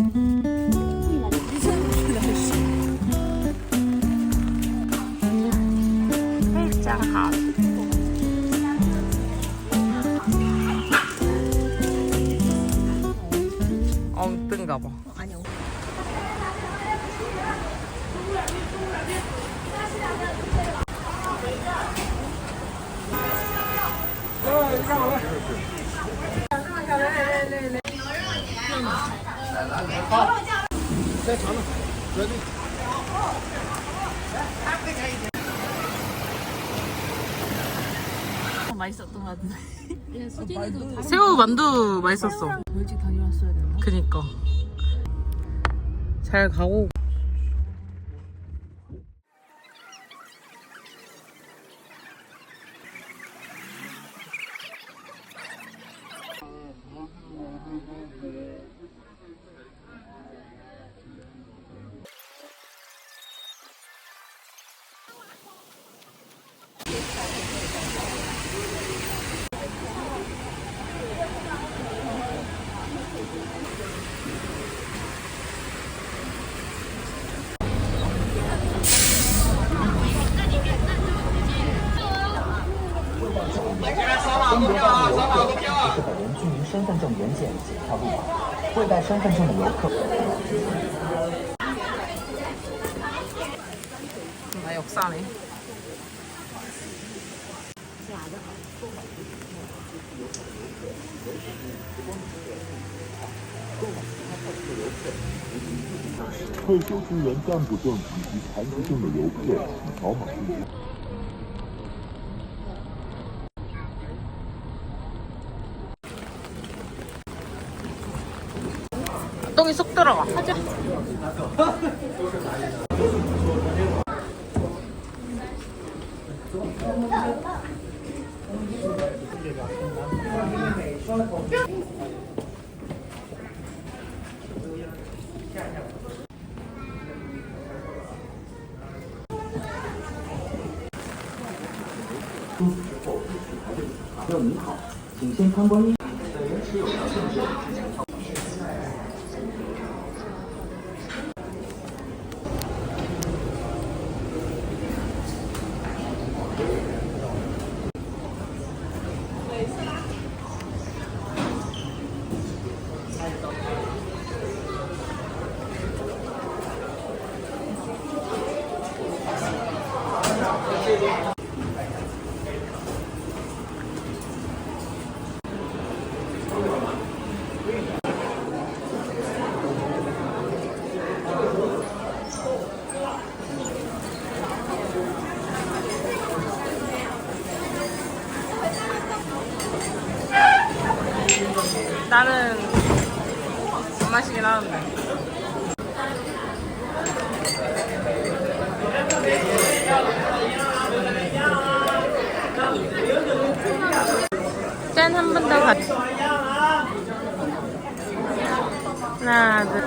Música 새우 만두 맛있었어. 일찍 다녀왔어야 되나? 그니까. 잘 가고. 身份证原件检票入场，未带身份证的游客。还有三呢。未休息员暂不证以及残疾证的游客，请扫码入群。 똥이 쏙 들어가.朋友您好，请先参观 짠, 한번 더 같이. 하나, 둘.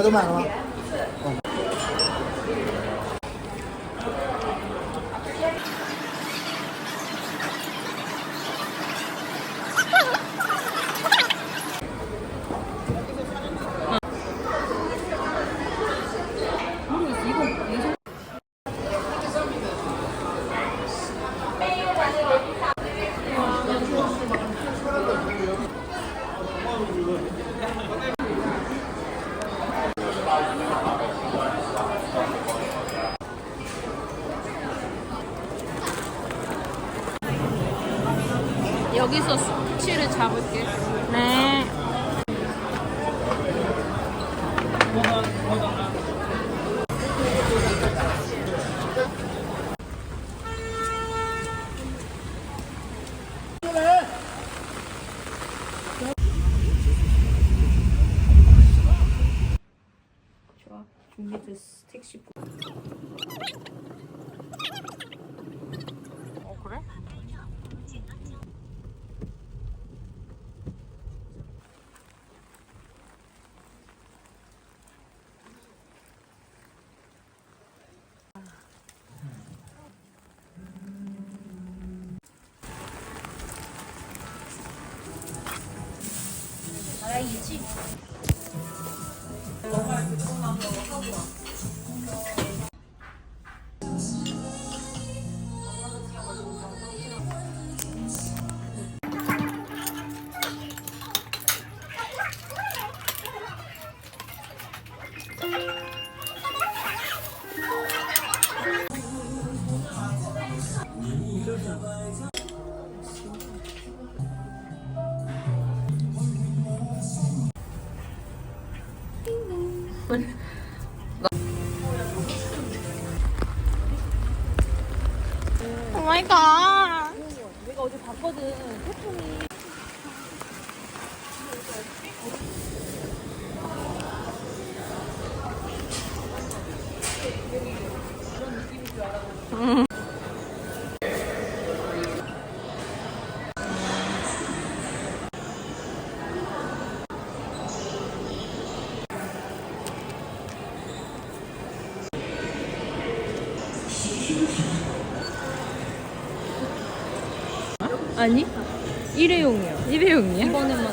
이다. 여기서 수치를 잡을게. 네. 좋아. 준비됐어. 택시. 오 어제 봤거든. 아니? 일회용이야. 일회용이야? 이번에만.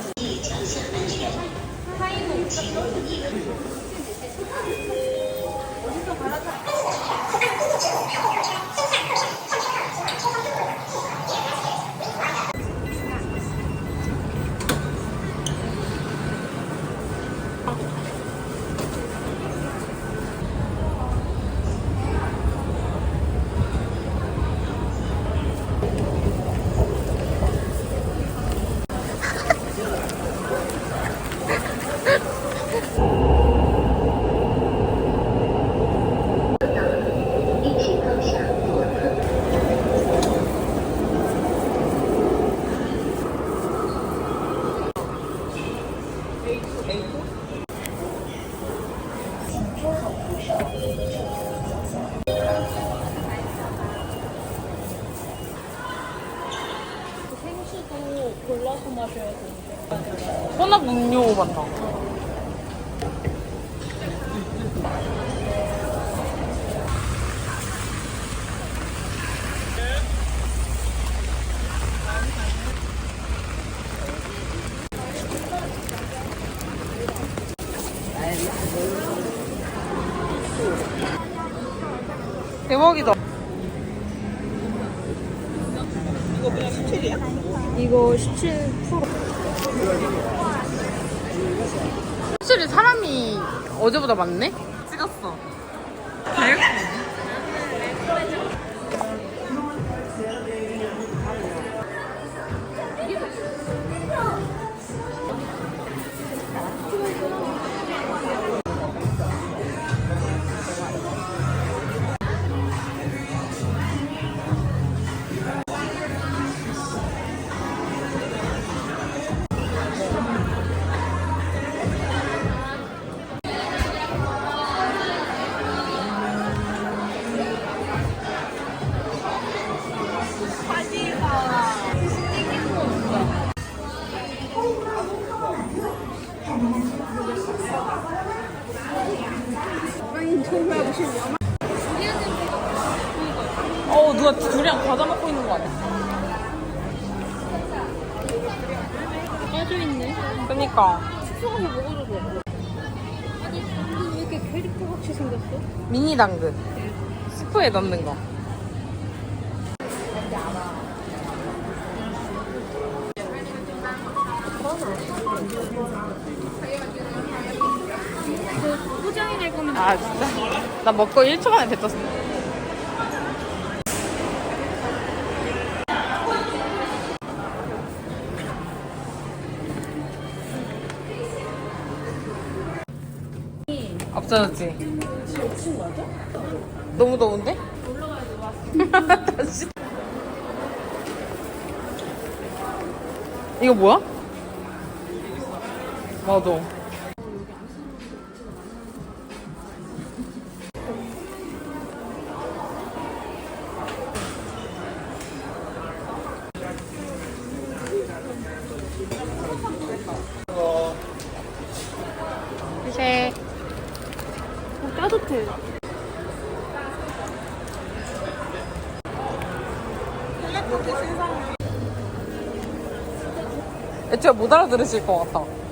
생수도 골라서 마셔야 돼. 혼합 음료 맞나? 대박이다. 이거 17%. 확실히 사람이 어제보다 많네? 찍었어. 어, 미니 당근. 스프에 넣는 거. 포장이 될 거면 아, 진짜? 나 먹고 1초 만에 뱉었어. 없어졌지? 너무 더운데? 다시. 이거 뭐야? 맞아. 따뜻해. 애초에 못 알아들으실 것 같아.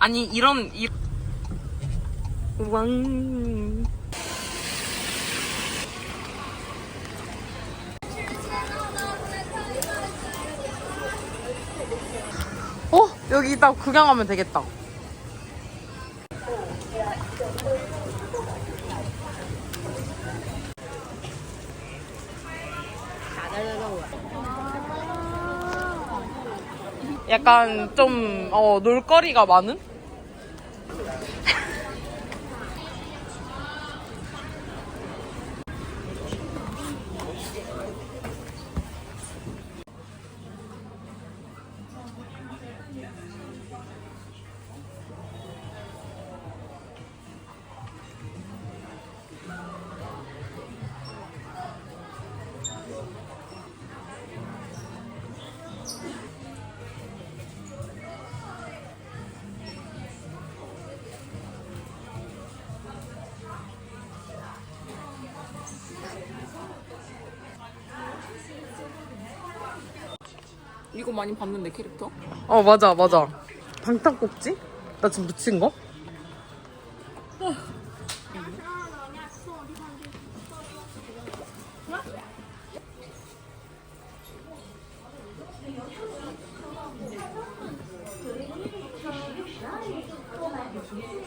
아니 이런 이 왕. 어 여기 이따 구경하면 되겠다. 약간 좀 어, 놀거리가 많은? 이거 많이 봤는데 캐릭터? 어 맞아 맞아 방탄꼭지? 나 지금 묻힌 거?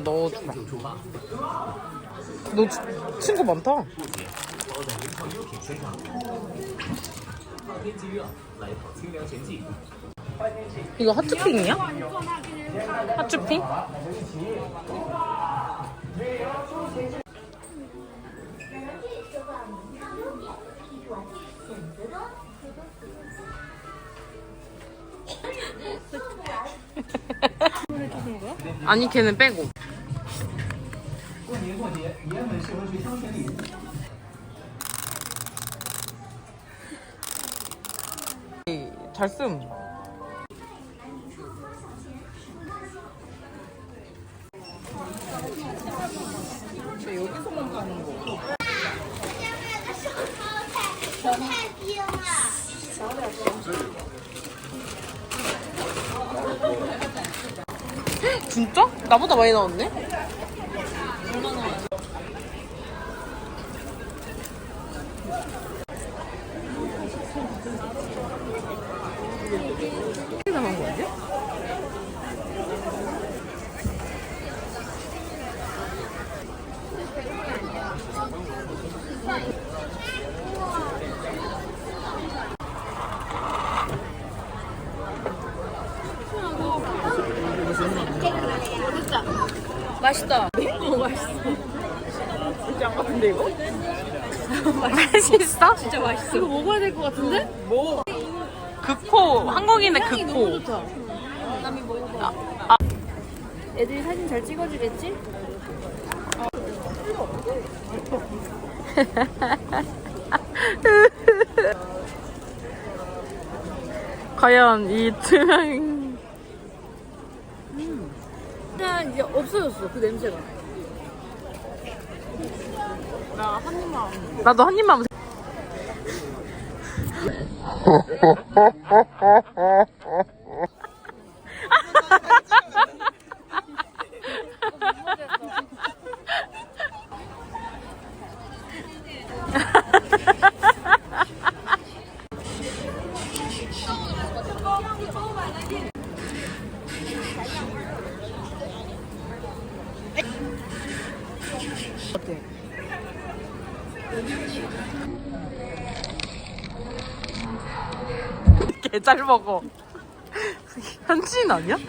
넣어주라 너 치- 친구 많다 이거 하트핑이야? 하츄핑? 아니 걔는 빼고 잘 쓴. 여기서만 가는 거. 진짜? 나보다 많이 나왔네? 얼마나 나간 거 아니야? 맛있다. 맛있어? 진짜 맛있어. 이거 먹어야 될 것 같은데? 극호 한국인의 극호 남이 먹어봐. 애들이 사진 잘 찍어주겠지? 과연 이 투명 그냥 이제 없어졌어 그 냄새가. 나도 한 입만 잘 먹어. 현지인 아니야?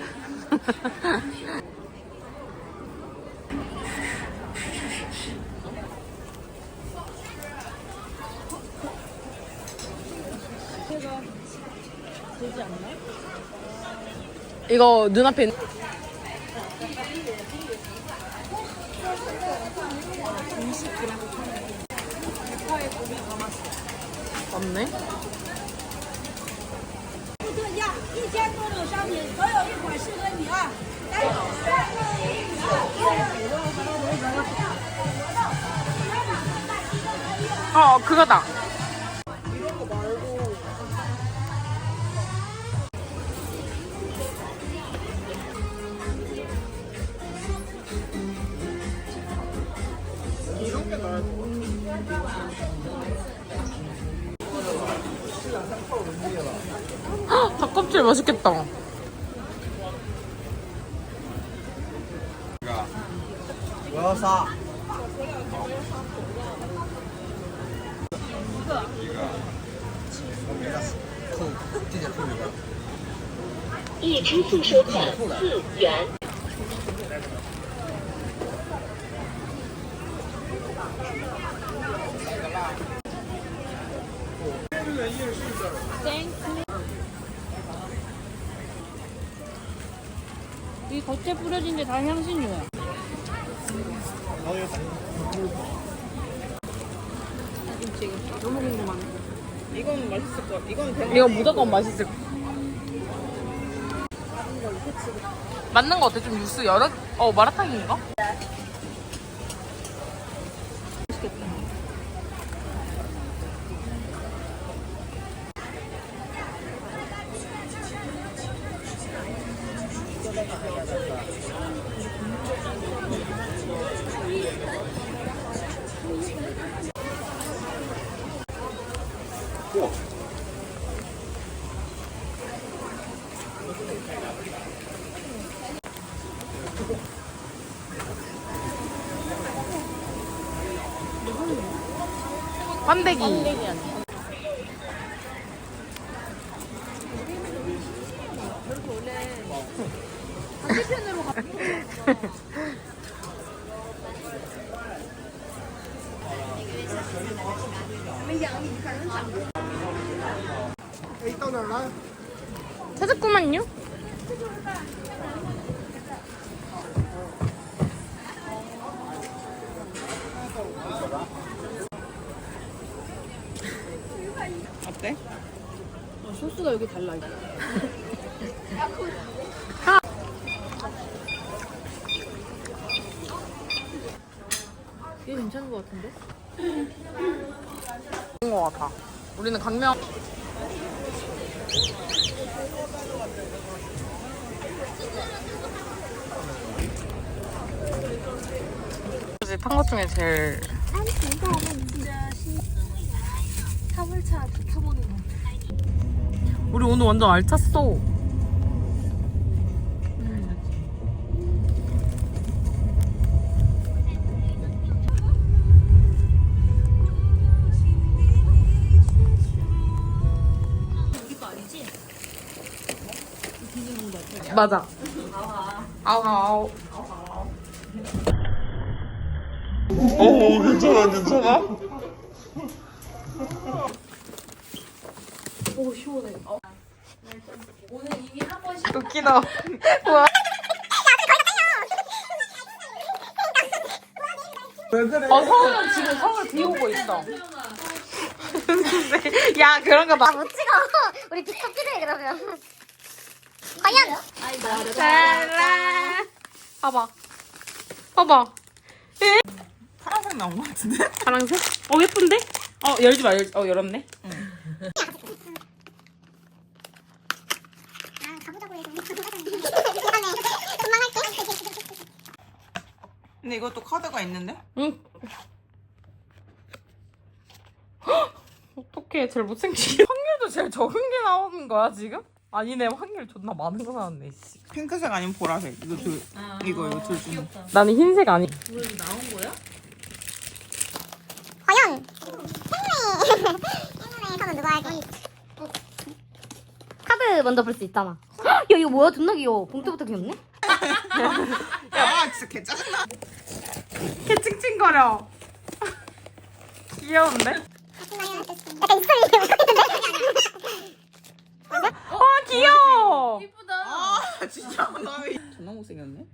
이거 눈앞에 없네. 一千多种商品总有一款适合你啊来三二一走맛있겠다. 이 겉에 뿌려진 게 다 향신료야. 너무 궁금하네. 이건 맛있을 것 같아. 이건 대박. 이거 무조건 맛있을 거야. 맞는 거 어때? 좀 육수 여러, 어, 마라탕인가? 판대기. 찾았구만요. 어때? 소스가 여기 달라. 이거. 이게 괜찮은 것 같은데? 좋은 거 같아. 우리는 강명. 탄것 중에 제일 사물차 타보는 거. 우리 오늘 완전 알찼어. 맞아. 아우 아우. 어, 괜찮아, 괜찮아? 웃기다. 뭐야? 어, 서울은 지금 서울 비 오고 있어. 야, 그런 거 봐. 못 찍어. 우리 찍어야 그러면. 과연? 짜라. 봐봐. 봐봐. 파란색 나온 것 같은데? 파랑색? 어, 예쁜데? 어, 열지 마, 열, 어, 열었네. 아, 가보자고 해서. 미안해. 금방 할게. 근데 이것도 카드가 있는데? 응. 어떻게 제일 못생기게 확률도 제일 적은 게 나오는 거야 지금? 아니네 확률 존나 많은 거 나왔네 씨. 핑크색 아니면 보라색. 이거 둘, 이거, 이거 둘 중에. 나는 흰색 아니 과연? 행운의. 행운의 카드 누가 할까? 카드 먼저 볼 수 있잖아. 야, 이거 뭐야? 존나 귀여워. 봉투부터 귀엽네? 야, 진짜 개 짜증나. 걔 찡찡거려 귀여운데? 약간 이 스토리 귀여워 아, 진짜. 나 왜. 존나 못생겼네?